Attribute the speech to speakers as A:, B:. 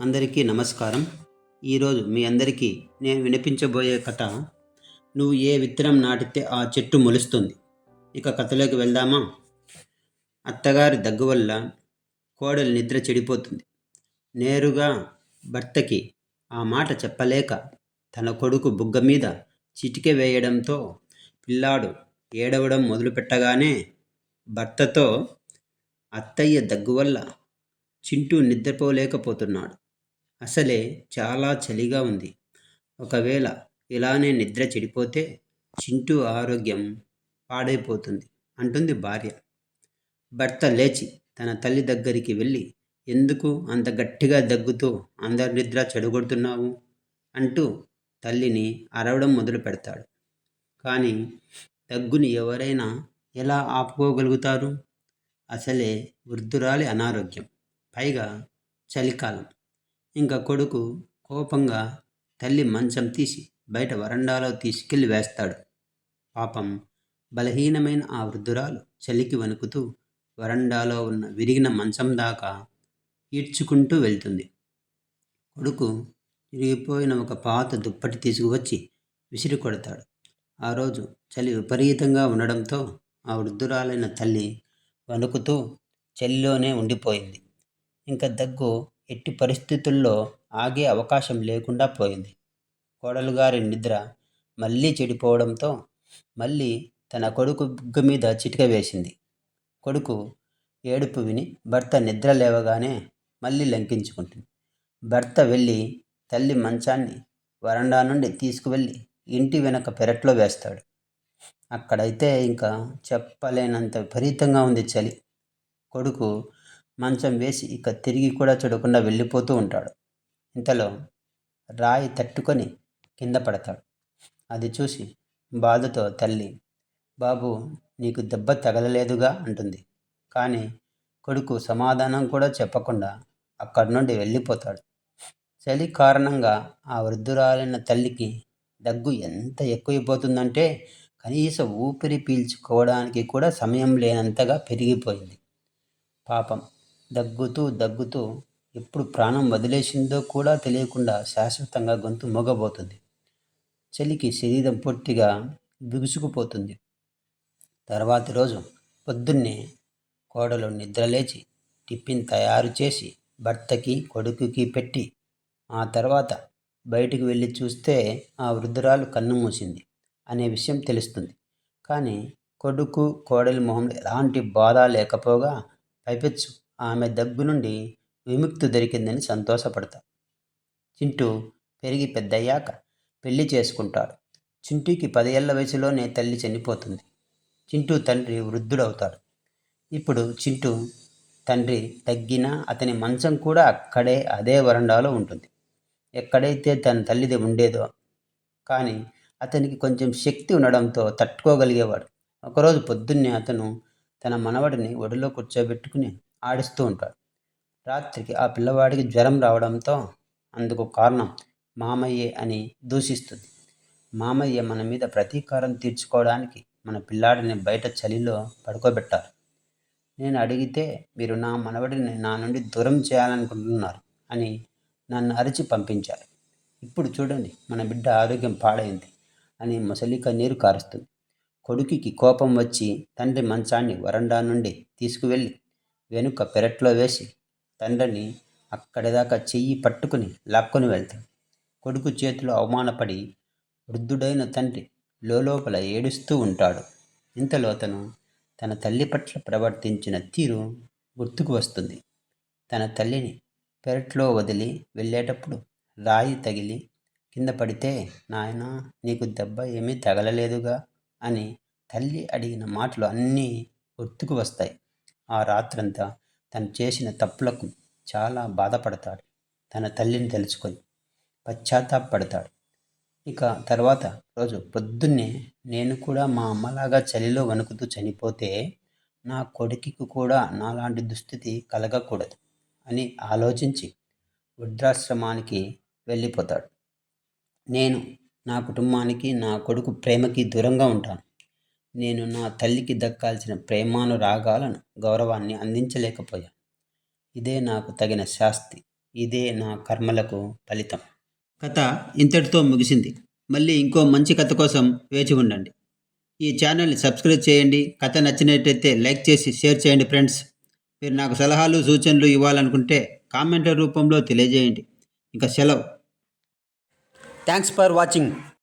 A: అందరికీ నమస్కారం. ఈరోజు మీ అందరికీ నేను వినిపించబోయే కథ నువ్వు ఏ విత్తనం నాటితే ఆ చెట్టు మొలుస్తుంది? ఇక కథలోకి వెళ్దామా? అత్తగారి దగ్గు వల్ల కోడలు నిద్ర చెడిపోతుంది. నేరుగా భర్తకి ఆ మాట చెప్పలేక తన కొడుకు బుగ్గ మీద చిటికె వేయడంతో పిల్లాడు ఏడవడం మొదలుపెట్టగానే భర్తతో అత్తయ్య దగ్గు వల్ల చింటూ నిద్రపోలేకపోతున్నాడు. అసలే చాలా చలిగా ఉంది. ఒకవేళ ఇలానే నిద్ర చెడిపోతే చింటూ ఆరోగ్యం పాడైపోతుంది అంటుంది భార్య. భర్త లేచి తన తల్లి దగ్గరికి వెళ్ళి ఎందుకు అంత గట్టిగా దగ్గుతూ అందరి నిద్ర చెడగొడుతున్నావు? అంటూ తల్లిని అరవడం మొదలు పెడతాడు. కానీ దగ్గుని ఎవరైనా ఎలా ఆపుకోగలుగుతారు? అసలే వృద్ధురాలి అనారోగ్యం. పైగా చలికాలం. ఇంకా కొడుకు కోపంగా తల్లి మంచం తీసి బయట వరండాలో తీసుకెళ్ళి వేస్తాడు. పాపం బలహీనమైన ఆ వృద్ధురాలు చలికి వణుకుతూ వరండాలో ఉన్న విరిగిన మంచం దాకా ఈడ్చుకుంటూ వెళ్తుంది. కొడుకు విరిగిపోయిన ఒక పాత దుప్పటి తీసుకువచ్చి విసిరి కొడతాడు. ఆ రోజు చలి విపరీతంగా ఉండడంతో ఆ వృద్ధురాలైన తల్లి వణుకుతూ చలిలోనే ఉండిపోయింది. ఇంకా దగ్గు ఎట్టి పరిస్థితుల్లో ఆగే అవకాశం లేకుండా పోయింది. కోడలు గారి నిద్ర మళ్ళీ చెడిపోవడంతో మళ్ళీ తన కొడుకు బుగ్గ మీద చిటిక వేసింది. కొడుకు ఏడుపు విని భర్త నిద్ర లేవగానే మళ్ళీ లంకించుకుంటుంది. భర్త వెళ్ళి తల్లి మంచాన్ని వరండా నుండి తీసుకువెళ్ళి ఇంటి వెనక పెరట్లో వేస్తాడు. అక్కడైతే ఇంకా చెప్పలేనంత విపరీతంగా ఉంది చలి. కొడుకు మంచం వేసి ఇక తిరిగి కూడా చూడకుండా వెళ్ళిపోతూ ఉంటాడు. ఇంతలో రాయి తట్టుకొని కింద పడతాడు. అది చూసి బాధతో తల్లి బాబు నీకు దెబ్బ తగలలేదుగా అంటుంది. కానీ కొడుకు సమాధానం కూడా చెప్పకుండా అక్కడి నుండి వెళ్ళిపోతాడు. చలి కారణంగా ఆ వృద్ధురాలైన తల్లికి దగ్గు ఎంత ఎక్కువైపోతుందంటే కనీసం ఊపిరి పీల్చుకోవడానికి కూడా సమయం లేనంతగా పెరిగిపోయింది. పాపం దగ్గుతూ దగ్గుతూ ఎప్పుడు ప్రాణం వదిలేసిందో కూడా తెలియకుండా శాశ్వతంగా గొంతు మొగబోతుంది. చలికి శరీరం పూర్తిగా బిగుసుకుపోతుంది తర్వాతి రోజు పొద్దున్నే కోడలు నిద్రలేచి టిఫిన్ తయారు చేసి భర్తకి కొడుకుకి పెట్టి ఆ తర్వాత బయటికి వెళ్ళి చూస్తే ఆ వృద్ధురాలు కన్ను మూసింది అనే విషయం తెలుస్తుంది. కానీ కొడుకు కోడలి మొహంలో ఎలాంటి బాధ లేకపోగా పైపెచ్చు ఆమె దగ్గు నుండి విముక్తి దొరికిందని సంతోషపడతాడు చింటూ పెరిగి పెద్దయ్యాక పెళ్ళి చేసుకుంటాడు. చింటూకి పదేళ్ళ వయసులోనే తల్లి చనిపోతుంది. చింటూ తండ్రి వృద్ధుడవుతాడు. ఇప్పుడు చింటూ తండ్రి తగ్గినా అతని మంచం కూడా అక్కడే అదే వరండాలో ఉంటుంది. ఎక్కడైతే తన తల్లిది ఉండేదో. కానీ అతనికి కొంచెం శక్తి ఉండడంతో తట్టుకోగలిగేవాడు. ఒకరోజు పొద్దున్నే అతను తన మనవడిని ఒడిలో కూర్చోబెట్టుకుని ఆడిస్తూ ఉంటాడు రాత్రికి ఆ పిల్లవాడికి జ్వరం రావడంతో అందుకు కారణం మామయ్యే అని దూషిస్తుంది. మామయ్య మన మీద ప్రతీకారం తీర్చుకోవడానికి మన పిల్లాడిని బయట చలిలో పడుకోబెట్టారు. నేను అడిగితే మీరు నా మనవడిని నా నుండి దూరం చేయాలనుకుంటున్నారు అని నన్ను అరిచి పంపించారు. ఇప్పుడు చూడండి మన బిడ్డ ఆరోగ్యం పాడైంది అని ముసలి కన్నీరు కారుస్తుంది. కొడుకుకి కోపం వచ్చి తండ్రి మంచాన్ని వరండా నుండి తీసుకువెళ్ళి వెనుక పెరట్లో వేసి తండ్రిని అక్కడిదాకా చెయ్యి పట్టుకుని లాక్కొని వెళ్తాడు. కొడుకు చేతిలో అవమానపడి వృద్ధుడైన తండ్రి లోపల ఏడుస్తూ ఉంటాడు. ఇంతలో అతను తన తల్లి పట్ల ప్రవర్తించిన తీరు గుర్తుకు వస్తుంది. తన తల్లిని పెరట్లో వదిలి వెళ్ళేటప్పుడు రాయి తగిలి కింద పడితే నాయన నీకు దెబ్బ ఏమీ తగలలేదుగా అని తల్లి అడిగిన మాటలు అన్నీ గుర్తుకు వస్తాయి. ఆ రాత్రంతా తను చేసిన తప్పులకు చాలా బాధపడతాడు. తన తల్లిని తెలుసుకొని పశ్చాత్తాపడతాడు ఇక తర్వాత రోజు పొద్దున్నే నేను కూడా మా అమ్మలాగా చలిలో వణుకుతూ చనిపోతే నా కొడుకుకి కూడా నాలాంటి దుస్థితి కలగకూడదు అని ఆలోచించి వృద్ధాశ్రమానికి వెళ్ళిపోతాడు. నేను నా కుటుంబానికి నా కొడుకు ప్రేమకి దూరంగా ఉంటాను. నేను నా తల్లికి దక్కాల్సిన ప్రేమానురాగాలను గౌరవాన్ని అందించలేకపోయాను. ఇదే నాకు తగిన శాస్తి ఇదే నా కర్మలకు ఫలితం. కథ ఇంతటితో ముగిసింది. మళ్ళీ ఇంకో మంచి కథ కోసం వేచి ఉండండి. ఈ ఛానల్ని సబ్స్క్రైబ్ చేయండి. కథ నచ్చినట్టయితే లైక్ చేసి షేర్ చేయండి ఫ్రెండ్స్. మీరు నాకు సలహాలు సూచనలు ఇవ్వాలనుకుంటే కామెంట్ రూపంలో తెలియజేయండి. ఇంకా సెలవు. Thanks for watching.